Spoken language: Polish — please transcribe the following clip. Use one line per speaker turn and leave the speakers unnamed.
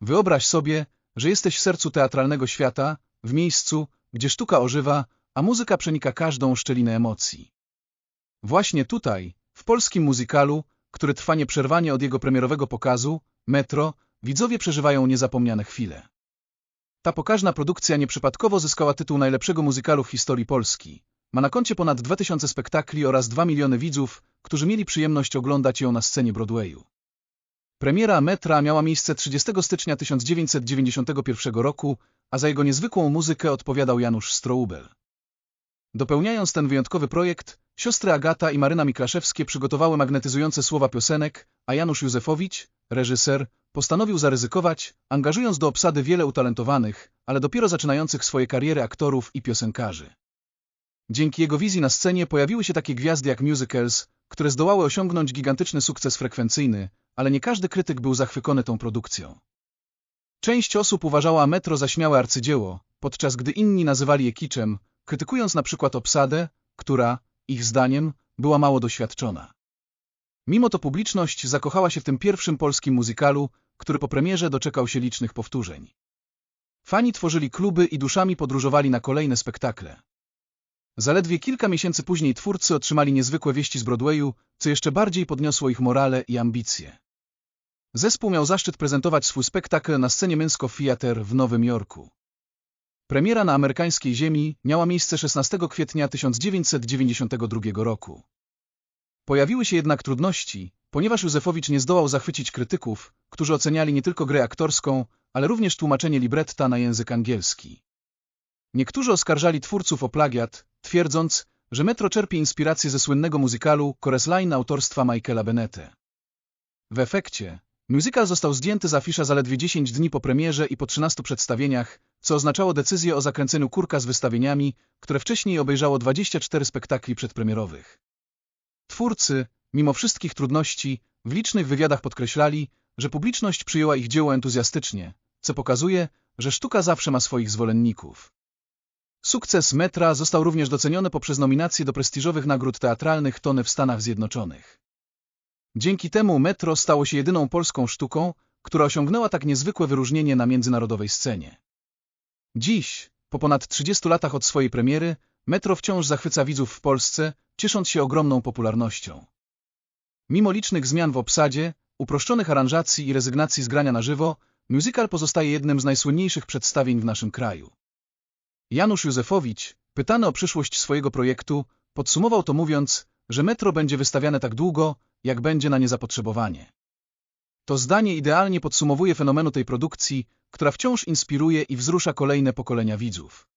Wyobraź sobie, że jesteś w sercu teatralnego świata, w miejscu, gdzie sztuka ożywa, a muzyka przenika każdą szczelinę emocji. Właśnie tutaj, w polskim muzykalu, który trwa nieprzerwanie od jego premierowego pokazu, Metro, widzowie przeżywają niezapomniane chwile. Ta pokaźna produkcja nieprzypadkowo zyskała tytuł najlepszego muzykalu w historii Polski. Ma na koncie ponad 2000 spektakli oraz 2 miliony widzów, którzy mieli przyjemność oglądać ją na scenie Broadwayu. Premiera Metra miała miejsce 30 stycznia 1991 roku, a za jego niezwykłą muzykę odpowiadał Janusz Stroubel. Dopełniając ten wyjątkowy projekt, siostry Agata i Maryna Miklaszewskie przygotowały magnetyzujące słowa piosenek, a Janusz Józefowicz, reżyser, postanowił zaryzykować, angażując do obsady wiele utalentowanych, ale dopiero zaczynających swoje kariery aktorów i piosenkarzy. Dzięki jego wizji na scenie pojawiły się takie gwiazdy jak musicals, które zdołały osiągnąć gigantyczny sukces frekwencyjny, ale nie każdy krytyk był zachwycony tą produkcją. Część osób uważała Metro za śmiałe arcydzieło, podczas gdy inni nazywali je kiczem, krytykując na przykład obsadę, która, ich zdaniem, była mało doświadczona. Mimo to publiczność zakochała się w tym pierwszym polskim muzykalu, który po premierze doczekał się licznych powtórzeń. Fani tworzyli kluby i duszami podróżowali na kolejne spektakle. Zaledwie kilka miesięcy później twórcy otrzymali niezwykłe wieści z Broadwayu, co jeszcze bardziej podniosło ich morale i ambicje. Zespół miał zaszczyt prezentować swój spektakl na scenie Męsko Theater w Nowym Jorku. Premiera na amerykańskiej ziemi miała miejsce 16 kwietnia 1992 roku. Pojawiły się jednak trudności, ponieważ Józefowicz nie zdołał zachwycić krytyków, którzy oceniali nie tylko grę aktorską, ale również tłumaczenie libretta na język angielski. Niektórzy oskarżali twórców o plagiat, twierdząc, że Metro czerpie inspirację ze słynnego muzykalu Chorus Line autorstwa Michaela Benete. W efekcie, musical został zdjęty z afisza zaledwie 10 dni po premierze i po 13 przedstawieniach, co oznaczało decyzję o zakręceniu kurka z wystawieniami, które wcześniej obejrzało 24 spektakli przedpremierowych. Twórcy, mimo wszystkich trudności, w licznych wywiadach podkreślali, że publiczność przyjęła ich dzieło entuzjastycznie, co pokazuje, że sztuka zawsze ma swoich zwolenników. Sukces Metra został również doceniony poprzez nominacje do prestiżowych nagród teatralnych Tony w Stanach Zjednoczonych. Dzięki temu Metro stało się jedyną polską sztuką, która osiągnęła tak niezwykłe wyróżnienie na międzynarodowej scenie. Dziś, po ponad 30 latach od swojej premiery, Metro wciąż zachwyca widzów w Polsce, ciesząc się ogromną popularnością. Mimo licznych zmian w obsadzie, uproszczonych aranżacji i rezygnacji z grania na żywo, musical pozostaje jednym z najsłynniejszych przedstawień w naszym kraju. Janusz Józefowicz, pytany o przyszłość swojego projektu, podsumował to mówiąc, że metro będzie wystawiane tak długo, jak będzie na nie zapotrzebowanie. To zdanie idealnie podsumowuje fenomenu tej produkcji, która wciąż inspiruje i wzrusza kolejne pokolenia widzów.